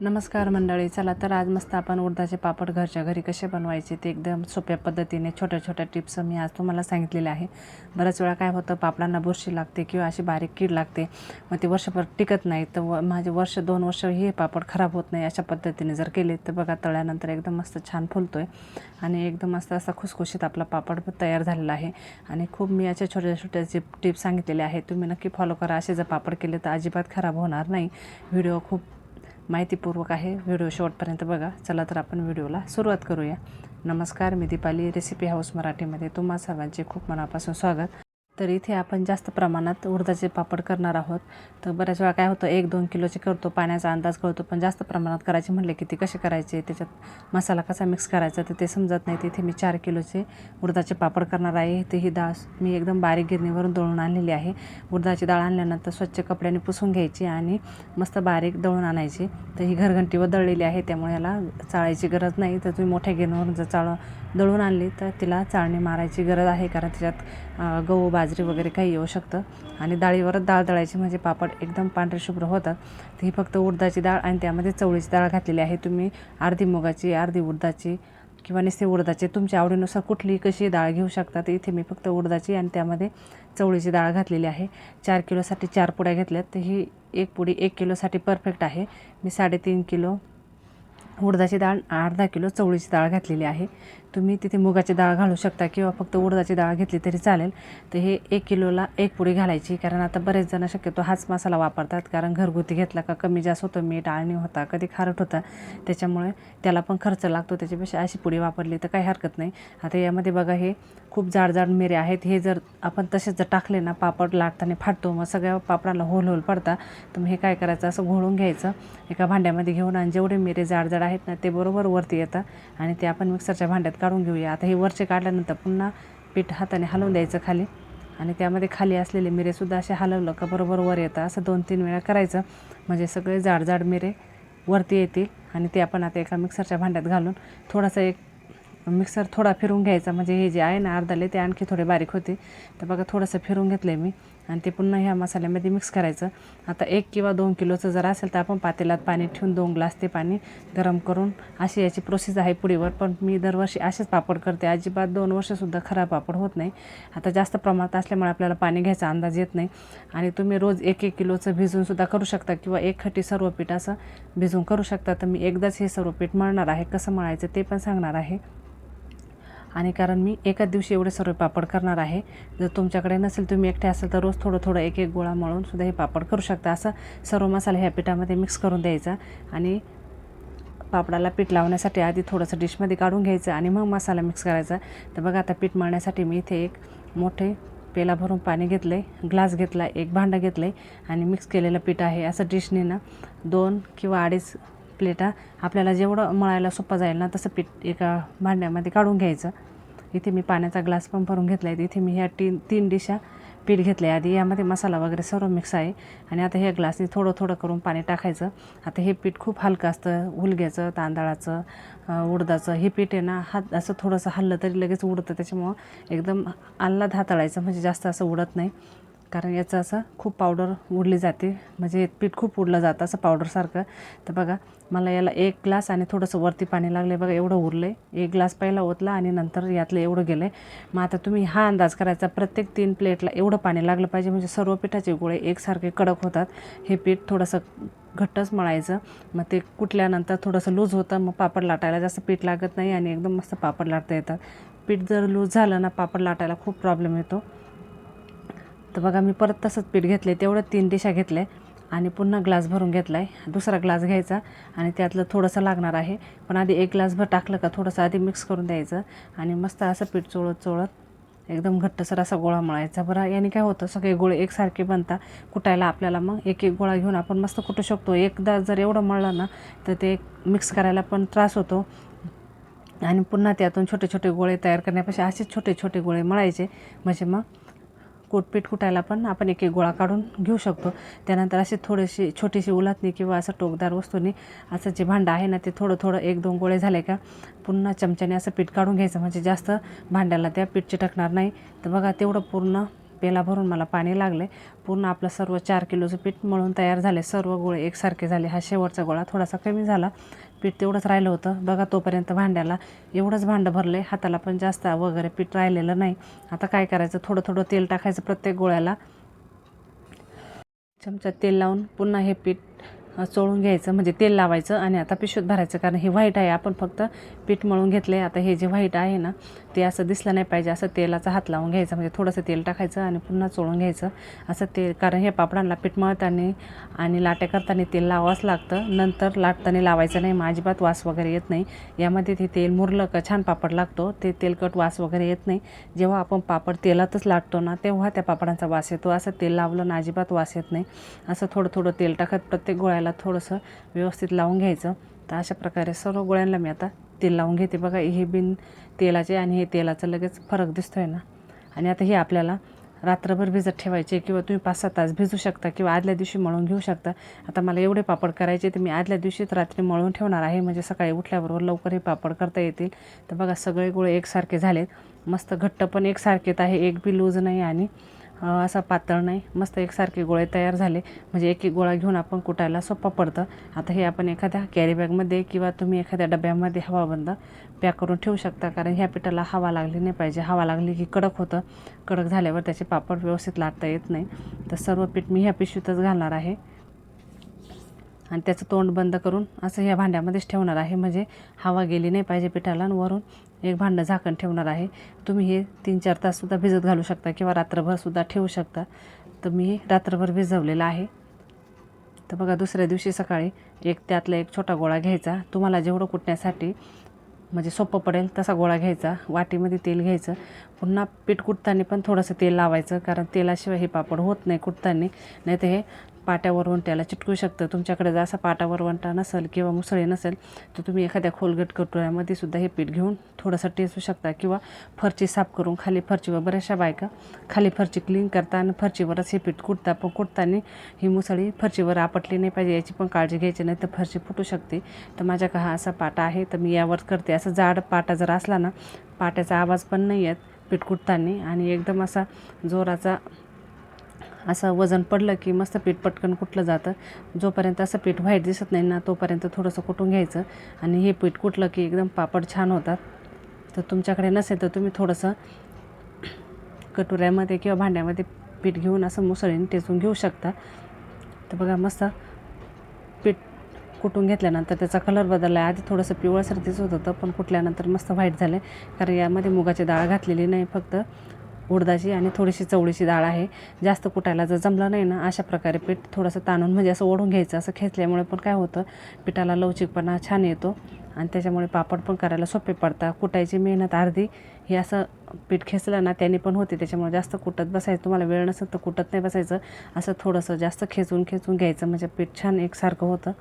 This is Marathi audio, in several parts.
नमस्कार मंडळी चला तर आज मस्त आपण उडदाचे पापड घरच्या घरी कसे बनवायचे ते एकदम सोप्या पद्धतीने छोट्या छोट्या टिप्स मी आज तुम्हाला सांगितलेले आहे. बऱ्याच वेळा काय होतं पापडांना बुरशी लागते किंवा अशी बारीक कीड लागते मग ते वर्षभर टिकत नाही. तर व माझे वर्ष दोन वर्ष हे पापड खराब होत नाही अशा पद्धतीने जर केले तर बघा तळ्यानंतर एकदम मस्त छान फुलतो आहे आणि एकदम मस्त असा खुसखुशीत आपला पापड तयार झालेला आहे. आणि खूप मी अशा छोट्या छोट्या जे टिप्स सांगितलेले आहेत तुम्ही नक्की फॉलो करा. असे जर पापड केले तर अजिबात खराब होणार नाही. व्हिडिओ खूप माहितीपूर्वक आहे. व्हिडिओ शेवटपर्यंत बघा. चला तर आपण व्हिडिओला सुरुवात करूया. नमस्कार मी दीपाली रेसिपी हाऊस मराठीमध्ये. तुम्हा सर्वांचे खूप मनापासून स्वागत. तर इथे आपण जास्त प्रमाणात उडदाचे पापड करणार आहोत. तर बऱ्याच वेळा काय होतं एक दोन किलोचे करतो पाण्याचा अंदाज कळतो पण जास्त प्रमाणात करायचे म्हटले की ते कसे करायचे त्याच्यात मसाला कसा मिक्स करायचा तर ते समजत नाही. तिथे मी चार किलोचे उडदाचे पापड करणार आहे. ते ही डाळ मी एकदम बारीक गिरणीवरून दळून आणलेली आहे. उडदाची डाळ आणल्यानंतर स्वच्छ कपड्याने पुसून घ्यायची आणि मस्त बारीक दळून आणायची. तर ही घरघंटीवर दळलेली आहे त्यामुळे याला चाळायची गरज नाही. तर तुम्ही मोठ्या गिरणीवरून जर चाळ दळून आणली तर तिला चाळणी मारायची गरज आहे कारण त्याच्यात गहू बाजरी वगैरे काही येऊ शकतं. आणि डाळीवरच डाळ दळायची म्हणजे पापड एकदम पांढरे शुभ्र होतात. तर ही फक्त उडदाची डाळ आणि त्यामध्ये चवळीची डाळ घातलेली आहे. तुम्ही अर्धी मुगाची अर्धी उडदाची किंवा निस्ते उडदाचे तुमच्या आवडीनुसार कुठलीही कशी डाळ घेऊ शकता तर इथे मी फक्त उडदाची आणि त्यामध्ये चवळीची डाळ घातलेली आहे. चार किलोसाठी चार पुड्या घेतल्यात. तर ही एक पुडी एक किलोसाठी परफेक्ट आहे. मी साडेतीन किलो उडदाची डाळ अर्धा किलो चवळीची डाळ घातलेली आहे. तुम्ही तिथे मुगाची डाळ घालू शकता किंवा फक्त उडदाची डाळ घेतली तरी चालेल. तर हे एक किलोला एक पुडी घालायची कारण आता बरेच जण शक्यतो हाच मसाला वापरतात कारण घरगुती घेतला का कमी जास्त होतं मीठ आळणी होता कधी खारट होता. त्याच्यामुळे त्याला पण खर्च लागतो त्याच्यापेक्षा अशी पुडी वापरली तर काही हरकत नाही. आता यामध्ये बघा हे खूप जाड जाड मिरे आहेत. हे जर आपण तसेच जर टाकले ना पापड लाटताना फाटतो मग सगळ्या पापडाला होल होल पडता. तर मग हे काय करायचं असं घोळून घ्यायचं एका भांड्यामध्ये घेऊन आणि जेवढे मिरे जाड जाड आहेत ना ते बरोबर वरती येतात आणि ते आपण मिक्सरच्या भांड्यात काढून घेऊया. आता हे वरचे काढल्यानंतर पुन्हा पीठ हाताने हलवून द्यायचं खाली. आणि त्यामध्ये खाली असलेले मिरेसुद्धा असे हलवलं का बरोबर वर येतं. असं दोन तीन वेळा करायचं. म्हणजे सगळे जाड जाड मिरे वरती येतील. आणि ते आपण आता एका मिक्सरच्या भांड्यात घालून थोडासा एक मिक्सर थोडा फिरून घ्यायचा. म्हणजे हे जे आहे ना अर्धाले ते आणखी थोडे बारीक होते. तर बघा थोडंसं फिरून घेतलं आहे मी. आणि ते पुन्हा ह्या मसाल्यामध्ये मिक्स करायचं. आता एक किंवा दोन किलोचं जर असेल तर आपण पातेलात पाणी ठेवून दोन ग्लास ते पाणी गरम करून अशी याची प्रोसेस आहे पुढीवर. पण मी दरवर्षी असेच पापड करते. अजिबात दोन वर्षसुद्धा खराब पापड होत नाही. आता जास्त प्रमाणात असल्यामुळे आपल्याला पाणी घ्यायचा अंदाज येत नाही. आणि तुम्ही रोज एक एक किलोचं भिजूनसुद्धा करू शकता किंवा एक खटी सर्व पीठ असं भिजून करू शकता. तर मी एकदाच हे सर्व पीठ मळणार आहे. कसं मळायचं ते पण सांगणार आहे. आणि कारण मी एकाच दिवशी एवढे सर्व पापड करणार आहे. जर तुमच्याकडे नसेल तुम्ही एकटे असेल तर रोज थोडं थोडं एक एक गोळा मळून सुद्धा हे पापड करू शकता. असं सर्व मसाला ह्या पिठामध्ये मिक्स करून द्यायचा आणि पापडाला पीठ लावण्यासाठी आधी थोडंसं डिशमध्ये काढून घ्यायचं आणि मग मसाला मिक्स करायचा. तर बघा आता पीठ मळण्यासाठी मी इथे एक मोठे पेला भरून पाणी घेतलं आहे ग्लास घेतला एक भांडं घेतलं आहे आणि मिक्स केलेलं पीठ आहे. असं डिशने ना दोन किंवा अडीच प्लेटा आपल्याला जेवढं मळायला सोपं जाईल ना तसं पीठ एका भांड्यामध्ये काढून घ्यायचं. इथे मी पाण्याचा ग्लास पण भरून घेतला आहे इथे मी ह्या तीन तीन डिशा पीठ घेतले आधी यामध्ये मसाला वगैरे सर्व मिक्स आहे. आणि आता ह्या ग्लासने थोडं थोडं करून पाणी टाकायचं. आता हे पीठ खूप हलकं असतं. हुलग्याचं तांदळाचं उडदाचं हे पीठ आहे ना हात असं थोडंसं हल्लं तरी लगेच उडतं. त्याच्यामुळं एकदम आल्हाद हाताळायचं म्हणजे जास्त असं उडत नाही. कारण याचं असं खूप पावडर उडली जाते. म्हणजे पीठ खूप उडलं जातं असं पावडरसारखं तर बघा मला याला एक ग्लास आणि थोडंसं वरती पाणी लागलं आहे बघा एवढं उरलं आहे एक ग्लास पहिला ओतला आणि नंतर यातलं एवढं गेलं आहे मग आता तुम्ही हा अंदाज करायचा. प्रत्येक तीन प्लेटला एवढं पाणी लागलं पाहिजे. म्हणजे सर्व पिठाचे गोळे एकसारखे कडक होतात. हे पीठ थोडंसं घट्टच मळायचं. मग ते कुटल्यानंतर थोडंसं लूज होतं. मग पापड लाटायला जास्त पीठ लागत नाही आणि एकदम मस्त पापड लाटता येतात. पीठ जर लूज झालं ना पापड लाटायला खूप प्रॉब्लेम येतो. तर बघा मी परत तसंच पीठ घेतले तेवढं तीन डिशा घेतले आणि पुन्हा ग्लास भरून घेतला आहे दुसरा ग्लास घ्यायचा आणि त्यातलं थोडंसं लागणार आहे. पण आधी एक ग्लासभर टाकलं का थोडंसं आधी मिक्स करून द्यायचं आणि मस्त असं पीठ चोळत चोळत एकदम घट्टसर असा गोळा मळायचा. बरं याने काय होतं सगळे गोळे एकसारखे बनता कुटायला आपल्याला मग एक एक गोळा घेऊन आपण मस्त कुटू शकतो. एकदा जर एवढं मळलं ना तर ते मिक्स करायला पण त्रास होतो. आणि पुन्हा त्यातून छोटे छोटे गोळे तयार करण्यापेक्षा असेच छोटे छोटे गोळे मळायचे. म्हणजे मग कुटपीठ कुटायला पण आपण एक एक गोळा काढून घेऊ शकतो. त्यानंतर असे थोडीशी छोटीशी उलातणी किंवा असं टोकदार वस्तूने असं जे भांडं आहे ना ते थोडं थोडं एक दोन गोळे झाले का पुन्हा चमच्याने असं पीठ काढून घ्यायचं. म्हणजे जास्त भांड्याला त्या पीठ चिटकणार नाही. तर बघा तेवढं पूर्ण पेला भरून मला पाणी लागले. पूर्ण आपलं सर्व चार किलोचं पीठ मळून तयार झाले. सर्व गोळे एकसारखे झाले. हा शेवटचा गोळा थोडासा कमी झाला. पीठ तेवढंच राहिलं होतं. बघा तोपर्यंत भांड्याला एवढंच भांडं भरले. हाताला पण जास्त वगैरे पीठ राहिलेलं नाही. आता काय करायचं? थोडं थोडं तेल टाकायचं प्रत्येक गोळ्याला. चमचा तेल लावून पुन्हा हे पीठ चोळून घ्यायचं म्हणजे तेल लावायचं आणि आता पिशवीत भरायचं. कारण हे व्हाईट आहे आपण फक्त पीठ मळून घेतले आता हे जे व्हाईट आहे ना ते असं दिसलं नाही पाहिजे. असं तेलाचा हात लावून घ्यायचं म्हणजे थोडंसं तेल टाकायचं आणि पुन्हा चोळून घ्यायचं. असं तेल कारण हे पापडांना पीठ मळताना आणि लाट्या करताना तेल लावावंच लागतं. नंतर लाटताना लावायचं नाही मग अजिबात वास वगैरे येत नाही. यामध्ये ते तेल मुरलं का छान पापड लागतो. ते तेलकट वास वगैरे येत नाही. जेव्हा आपण पापड तेलातच लाटतो ना तेव्हा त्या पापडांचा वास येतो. असं तेल लावलं ना अजिबात वास येत नाही. असं थोडं थोडं तेल टाकत प्रत्येक गोळ्याला थोडंसं व्यवस्थित लावून घ्यायचं. तर अशा प्रकारे सर्व गोळ्यांना मी आता तेल लावून घेते. बघा हे बिन तेलाचे आणि हे तेलाचं लगेच फरक दिसतो आहे ना. आणि आता हे आपल्याला रात्रभर भिजत ठेवायचे किंवा तुम्ही पाच सहा तास भिजू शकता किंवा आदल्या दिवशी मळून घेऊ शकता. आता मला एवढे पापड करायचे तर मी आदल्या दिवशीच रात्री मळून ठेवणार आहे. म्हणजे सकाळी उठल्याबरोबर लवकर हे पापड करता येतील. तर बघा सगळे गोळे एकसारखे झालेत. मस्त घट्ट पण एकसारखेच आहे. एक बी लूज नाही आणि असा पातळ नाही. मस्त एकसारखे गोळे तयार झाले. म्हणजे एक एक गोळा घेऊन आपण कुटायला सोपं पडतं. आता हे आपण एखाद्या कॅरीबॅगमध्ये किंवा तुम्ही एखाद्या डब्यामध्ये हवाबंद पॅक करून ठेवू शकता. कारण ह्या पिठाला हवा लागली नाही पाहिजे. हवा लागली की कडक होतं. कडक झाल्यावर त्याचे पापड व्यवस्थित लाटता येत नाही. तर सर्व पीठ मी ह्या पिशवीतच घालणार आहे. आणि त्याचं तोंड बंद करून असं ह्या भांड्यामध्येच ठेवणार आहे. म्हणजे हवा गेली नाही पाहिजे पिठाला आणि वरून एक भांडं झाकण ठेवणार आहे. तुम्ही हे तीन चार ताससुद्धा भिजत घालू शकता किंवा रात्रभरसुद्धा ठेवू शकता. तर मी रात्रभर भिजवलेलं आहे. तर बघा दुसऱ्या दिवशी सकाळी एक त्यातला एक छोटा गोळा घ्यायचा. तुम्हाला जेवढं कुटण्यासाठी म्हणजे सोपं पडेल तसा गोळा घ्यायचा. वाटीमध्ये तेल घ्यायचं. पुन्हा पीठ कुटताना पण थोडंसं तेल लावायचं कारण तेलाशिवाय हे पापड होत नाही कुटताना. नाही तर हे पाट्यावर वरवंट्याला चिटकू शकतं. तुमच्याकडे जर असा पाटावर वंटा नसेल किंवा मुसळे नसेल तर तुम्ही एखाद्या खोलगट कटोऱ्यामध्ये सुद्धा हे पीठ घेऊन थोडंसं टेसू शकता किंवा फरची साफ करून खाली फरचीवर बऱ्याचशा बायका खाली फरची क्लीन करता आणि फरचीवरच हे पीठ कुटता. पण कुटताना ही मुसळी फरचीवर आपटली नाही पाहिजे याची पण काळजी घ्यायची नाही तर फरची फुटू शकते. तर माझ्याकडे का हा असा पाटा आहे तर मी यावर करते. असं जाड पाटा जर असला ना पाट्याचा आवाज पण नाही येत पीठ कुटताना आणि एकदम असा जोराचा असं वजन पडलं की मस्त पीठ पटकन कुठलं जातं. जोपर्यंत असं पीठ व्हाईट दिसत नाही ना तोपर्यंत थोडंसं कुटून घ्यायचं. आणि हे पीठ कुटलं की एकदम पापड छान होतात. तर तुमच्याकडे नसेल तर तुम्ही थोडंसं कटोऱ्यामध्ये किंवा भांड्यामध्ये पीठ घेऊन असं मुसळीने टेचून घेऊ शकता. तर बघा मस्त पीठ कुटून घेतल्यानंतर त्याचा कलर बदलला. आहे आधी थोडंसं पिवळसर दिसत होतं पण कुटल्यानंतर मस्त व्हाईट झालं. कारण यामध्ये मुगाची डाळ घातलेली नाही फक्त. उडदाची आणि थोडीशी चवळीची डाळ आहे. जास्त कुटायला जर जमलं नाही ना अशा प्रकारे पीठ थोडंसं ताणून म्हणजे असं ओढून घ्यायचं असं खेचल्यामुळे पण काय होतं पिठाला लवचिकपणा छान येतो. आणि त्याच्यामुळे पापड पण करायला सोपे पडतात. कुटायची मेहनत अर्धी. हे असं पीठ खेचलं ना त्याने पण होते. त्याच्यामुळे जास्त कुटत बसायचं. तुम्हाला वेळ नसेल तर कुटत नाही बसायचं. असं थोडंसं जास्त खेचून खेचून घ्यायचं. म्हणजे पीठ छान एकसारखं होतं.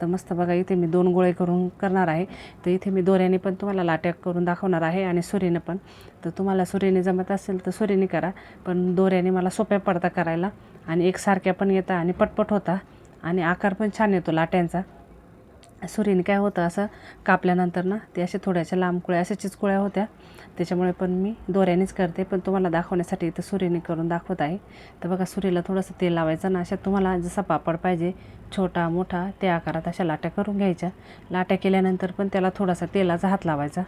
तर मस्त बघा इथे मी दोन गोळे करून करणार आहे. तर इथे मी दोऱ्याने पण तुम्हाला लाट्या करून दाखवणार आहे आणि सुरीने पण. तर तुम्हाला सुरीने जमत असेल तर सुरीने करा. पण दोऱ्याने मला सोप्या पडता करायला. आणि एकसारख्या पण येतं आणि पटपट होता. आणि आकार पण छान येतो लाट्यांचा. सुरीने काय होतं असं कापल्यानंतर ना ते असे थोड्याशा लांब कुळ्या अशा चिचकुळ्या होत्या. त्याच्यामुळे पण मी दोऱ्यानेच करते पण तुम्हाला दाखवण्यासाठी इथं सुरीने करून दाखवत आहे. तर बघा सुरीला थोडंसं तेल लावायचं ना अशा तुम्हाला जसा पापड पाहिजे छोटा मोठा त्या आकारात अशा लाट्या करून घ्यायच्या. लाट्या केल्यानंतर पण त्याला थोडासा तेलाचा हात लावायचा.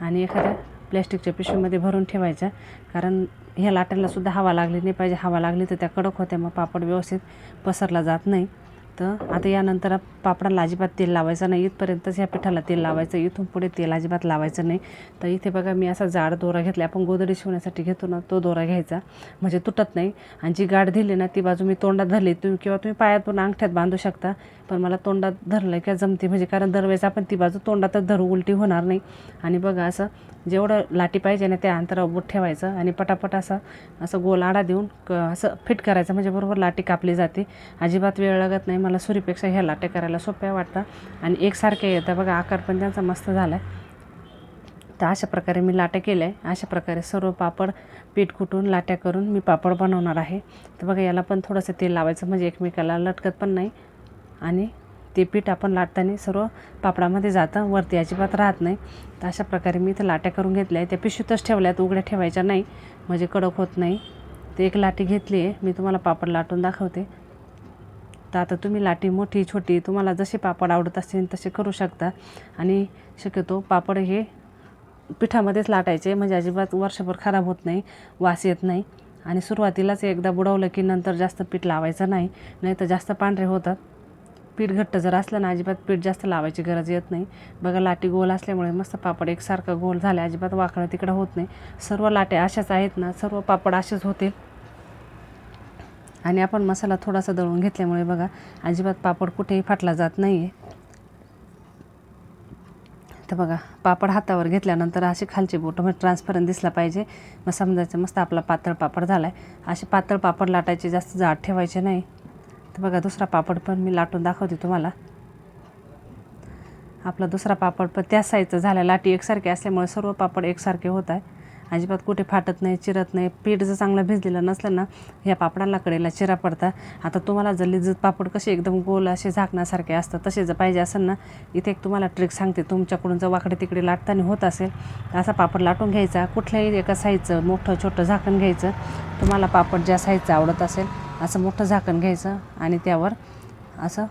आणि एखाद्या प्लॅस्टिकच्या पिशवीमध्ये भरून ठेवायच्या कारण ह्या लाट्यांलासुद्धा हवा लागली नाही पाहिजे. हवा लागली तर त्या कडक होत्या मग पापड व्यवस्थित पसरला जात नाही. तर आता यानंतर पापडाला अजिबात तेल लावायचं नाही. इथपर्यंतच ह्या पिठाला तेल लावायचं. इथून पुढे तेल अजिबात लावायचं नाही. तर इथे बघा मी असा जाड दोरा घेतला. आपण गोदडी शिवण्यासाठी घेतो ना तो दोरा घ्यायचा. म्हणजे तुटत नाही. आणि जी गाठ दिली ना ती बाजू मी तोंडात धरली. तुम्ही किंवा तुम्ही पायात अंगठ्यात बांधू शकता. पण मला तोंडात धरलं का जमते म्हणजे कारण दरवेळेस आपण ती बाजू तोंडातच धरू उलटी होणार नाही. आणि बघा असं जेवढं लाटी पाहिजे ना त्या अंतरावर बोट ठेवायचं आणि पटापट असं असं गोल आडा देऊन क असं फिट करायचं. म्हणजे बरोबर लाटी कापली जाते. अजिबात वेळ लागत नाही. मला सुरीपेक्षा ह्या लाट्या करायला सोप्या वाटतात आणि एकसारख्या येतं. बघा आकार पण त्यांचा मस्त झाला आहे तर अशा प्रकारे मी लाट्या केल्या. आहे अशा प्रकारे सर्व पापड पीठ कुटून लाट्या करून मी पापड बनवणार आहे. तर बघा याला पण थोडंसं तेल लावायचं. म्हणजे एकमेकाला लटकत पण नाही. आणि ते पीठ आपण लाटताना सर्व पापडामध्ये जातं. वरती अजिबात राहत नाही. तर अशा प्रकारे मी इथं लाट्या करून घेतल्या आहे त्या पिशवीतच ठेवल्यात उघड्या ठेवायच्या नाही. म्हणजे कडक होत नाही. ते एक लाटी घेतली आहे. मी तुम्हाला पापड लाटून दाखवते. तर आता तुम्ही लाटी मोठी छोटी तुम्हाला जसे पापड आवडत असतील तसे करू शकता. आणि शक्यतो पापड हे पिठामध्येच लाटायचे. म्हणजे अजिबात वर्षभर खराब होत नाही. वास येत नाही. आणि सुरुवातीलाच एकदा बुडवलं की नंतर जास्त पीठ लावायचं नाही. नाही तर जास्त पांढरे होतात. पीठ घट्ट जर असलं ना अजिबात पीठ जास्त लावायची गरज येत नाही. बघा लाटी गोल असल्यामुळे मस्त पापड एकसारखा गोल झाला अजिबात वाकडं तिकडं होत नाही. सर्व लाट्या अशाच आहेत ना सर्व पापड असेच होतील. आणि आपण मसाला थोडासा दळून घेतल्यामुळे बघा अजिबात पापड कुठेही फाटला जात नाही आहे तर बघा पापड हातावर घेतल्यानंतर असे खालचे बोट म्हणजे ट्रान्सपरंट दिसला पाहिजे. मग समजायचं मस्त आपला पातळ पापड झाला आहे असे पातळ पापड लाटायचे जास्त जाड ठेवायचे नाही. तर बघा दुसरा पापड पण मी लाटून दाखवते तुम्हाला. आपला दुसरा पापड पण त्या साईजचा झाला. लाटी एकसारखी असल्यामुळे सर्व पापड एकसारखे होत आहे अजिबात कुठे फाटत नाही चिरत नाही. पीठ जर चांगलं भिजलेलं नसलं ना ह्या पापडाला कडेला चिरा पडतात आता तुम्हाला जर लिज्जत पापड कसे एकदम गोल असे झाकण्यासारखे असतात तसे जर पाहिजे असेल ना इथे एक तुम्हाला ट्रिक सांगते. तुमच्याकडून जर वाकडे तिकडे लाटताना होत असेल तर असा पापड लाटून घ्यायचा. कुठल्याही एका साईजचं मोठं छोटं झाकण घ्यायचं. तुम्हाला पापड ज्या साईजचं आवडत असेल असं मोठं झाकण घ्यायचं आणि त्यावर असं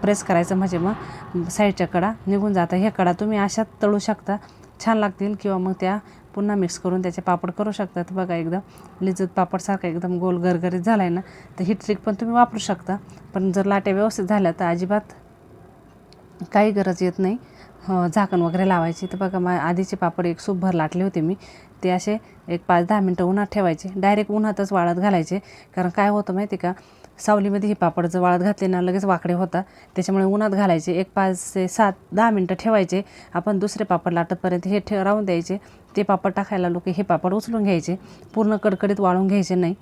प्रेस करायचं. म्हणजे मग साईडच्या कडा निघून जातं. ह्या कडा तुम्ही अशात तळू शकता. छान लागतील किंवा मग त्या पुन्हा मिक्स करून त्याचे पापड करू शकतात बघा एकदम लिजत पापडसारखा एकदम गोल गरगरीत झाला आहे ना तर ही ट्रिक पण तुम्ही वापरू शकता. पण जर लाट्या व्यवस्थित झाल्या तर अजिबात काही गरज येत नाही. झाकण वगैरे लावायची. तर बघा मा आधीचे पापड एक सूपभर लाटले होते मी. ते असे एक पाच दहा मिनटं उन्हात ठेवायचे. डायरेक्ट उन्हातच वाळत घालायचे. कारण काय होतं माहिती आहे का? सावलीमध्ये हे पापड जर वाळत घातले ना लगेच वाकडे होतात. त्याच्यामुळे उन्हात घालायचे. एक पाच ते सात दहा मिनटं ठेवायचे. आपण दुसरे पापड लाटतपर्यंत हे ठे राहून द्यायचे. ते पापड टाकायला लोक हे पापड उचलून घ्यायचे. पूर्ण कडकडीत वाळून घ्यायचे नाही.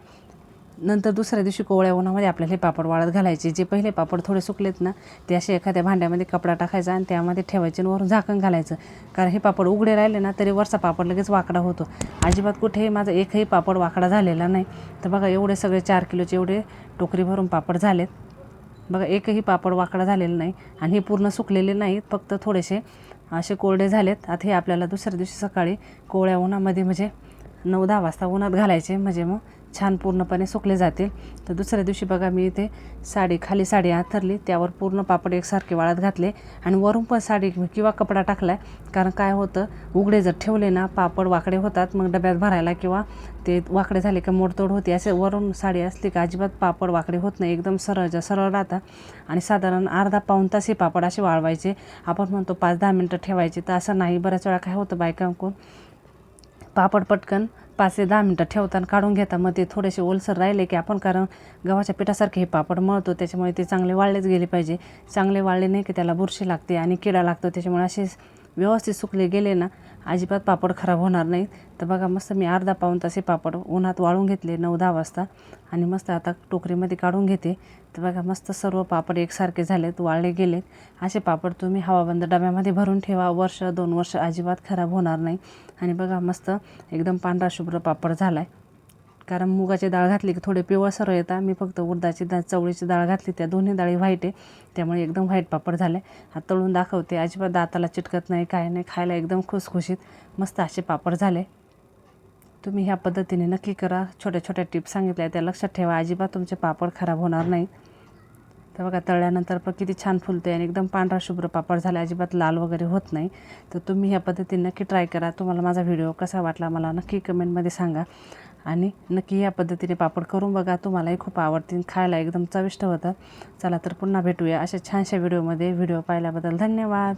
नंतर दुसऱ्या दिवशी कोवळ्या उन्हामध्ये आपल्याला हे पापड वाळत घालायचे. जे पहिले पापड थोडे सुकलेत ना ते असे एखाद्या भांड्यामध्ये कपडा टाकायचा आणि त्यामध्ये ठेवायचे आणि वरून झाकण घालायचं. कारण हे पापड उघडे राहिले ना तरी वरचा पापड लगेच वाकडा होतो. अजिबात कुठेही माझा एकही पापड वाकडा झालेला नाही. तर बघा एवढे सगळे चार किलोचे एवढे टोकरी भरून पापड झालेत. बघा एकही पापड वाकडा झालेला नाही आणि हे पूर्ण सुकलेले नाहीत फक्त थोडेसे असे कोरडे झालेत. आता हे आपल्याला दुसऱ्या दिवशी सकाळी कोवळ्या उन्हामध्ये म्हणजे नऊ दहा वाजता उन्हात घालायचे. म्हणजे मग छान पूर्णपणे सुकले जातील तर दुसऱ्या दिवशी बघा मी इथे साडी खाली साडी आथरली त्यावर पूर्ण पापड एकसारखे वाळत घातले आणि वरून पण साडी किंवा कपडा टाकला आहे कारण काय होतं उघडे जर ठेवले ना पापड वाकडे होतात मग डब्यात भरायला किंवा ते वाकडे झाले का मोडतोड होते. असे वरून साडी असली का अजिबात पापड वाकडे होत नाही एकदम सरळ सरळ राहतात. आणि साधारण अर्धा पाऊण तास हे पापड असे वाळवायचे. आपण म्हणतो पाच दहा मिनटं ठेवायचे तर असं नाही. बऱ्याच वेळा काय होतं बायकांकडून पापड पटकन पाच ते दहा मिनटं ठेवताना काढून घेता. मग ते थोडेसे ओलसर राहिले की आपण कारण गव्हाच्या पिठासारखे हे पापड मळतो त्याच्यामुळे ते चांगले वाळलेच गेले पाहिजे. चांगले वाळले नाही की त्याला बुरशी लागते आणि किडा लागतो त्याच्यामुळे असेच व्यवस्थित सुकले गेले ना अजिबात पापड खराब होणार नाहीत. तर बघा मस्त मी अर्धा पाऊण तास पापड उन्हात वाळून घेतले नऊ दहा वाजता आणि मस्त आता टोकरीमध्ये काढून घेते. तर बघा मस्त सर्व पापड एकसारखे झालेत वाळले गेलेत. असे पापड तुम्ही हवाबंद डब्यामध्ये भरून ठेवा. वर्ष दोन वर्ष अजिबात खराब होणार नाही. आणि बघा मस्त एकदम पांढरा शुभ्र पापड झाला आहे कारण मुगाची डाळ घातली की थोडे पिवळसर येतात मी फक्त उडदाची डाळ चवळीची डाळ घातली. त्या दोन्ही डाळी व्हाईट आहे. त्यामुळे एकदम व्हाईट पापड झाले. हा तळून दाखवते. अजिबात दाताला चिटकत नाही काय नाही. खायला एकदम खुसखुशीत मस्त असे पापड झाले. तुम्ही ह्या पद्धतीने नक्की करा. छोट्या छोट्या टिप्स सांगितल्या त्या लक्षात ठेवा. अजिबात तुमचे पापड खराब होणार नाही. तर बघा तळल्यानंतर पण किती छान फुलते आणि एकदम पांढरा शुभ्र पापड झाले. अजिबात लाल वगैरे होत नाही. तर तुम्ही ह्या पद्धतीने नक्की ट्राय करा. तुम्हाला माझा व्हिडिओ कसा वाटला मला नक्की कमेंटमध्ये सांगा. आणि नक्की या पद्धतीने पापड करून बघा. तुम्हालाही खूप आवडतील. खायला एकदम चविष्ट होतं. चला तर पुन्हा भेटूया अशा छानशा व्हिडिओमध्ये. व्हिडिओ पाहिल्याबद्दल धन्यवाद.